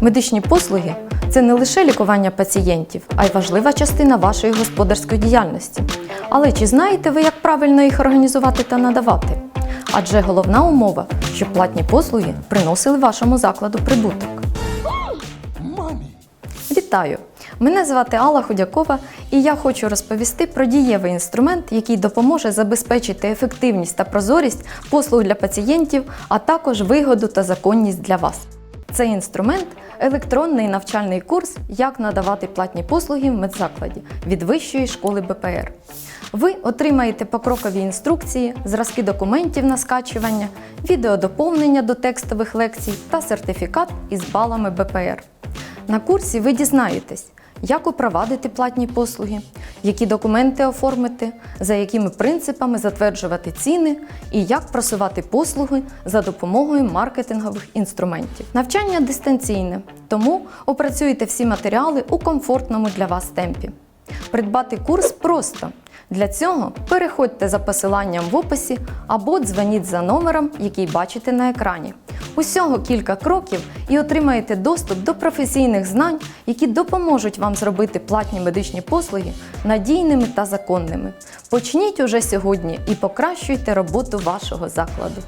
Медичні послуги це не лише лікування пацієнтів, а й важлива частина вашої господарської діяльності. Але чи знаєте ви, як правильно їх організувати та надавати? Адже головна умова, щоб платні послуги приносили вашому закладу прибуток. Вітаю! Мене звати Алла Худякова, і я хочу розповісти про дієвий інструмент, який допоможе забезпечити ефективність та прозорість послуг для пацієнтів, а також вигоду та законність для вас. Цей інструмент електронний навчальний курс Як надавати платні послуги в медзакладі від Вищої школи БПР. Ви отримаєте покрокові інструкції, зразки документів на скачування, відеодоповнення до текстових лекцій та сертифікат із балами БПР. На курсі ви дізнаєтесь, як упровадити платні послуги, які документи оформити, за якими принципами затверджувати ціни і як просувати послуги за допомогою маркетингових інструментів. Навчання дистанційне, тому опрацюйте всі матеріали у комфортному для вас темпі. Придбати курс просто. Для цього переходьте за посиланням в описі або дзвоніть за номером, який бачите на екрані. Усього кілька кроків і отримаєте доступ до професійних знань, які допоможуть вам зробити платні медичні послуги надійними та законними. Почніть уже сьогодні і покращуйте роботу вашого закладу.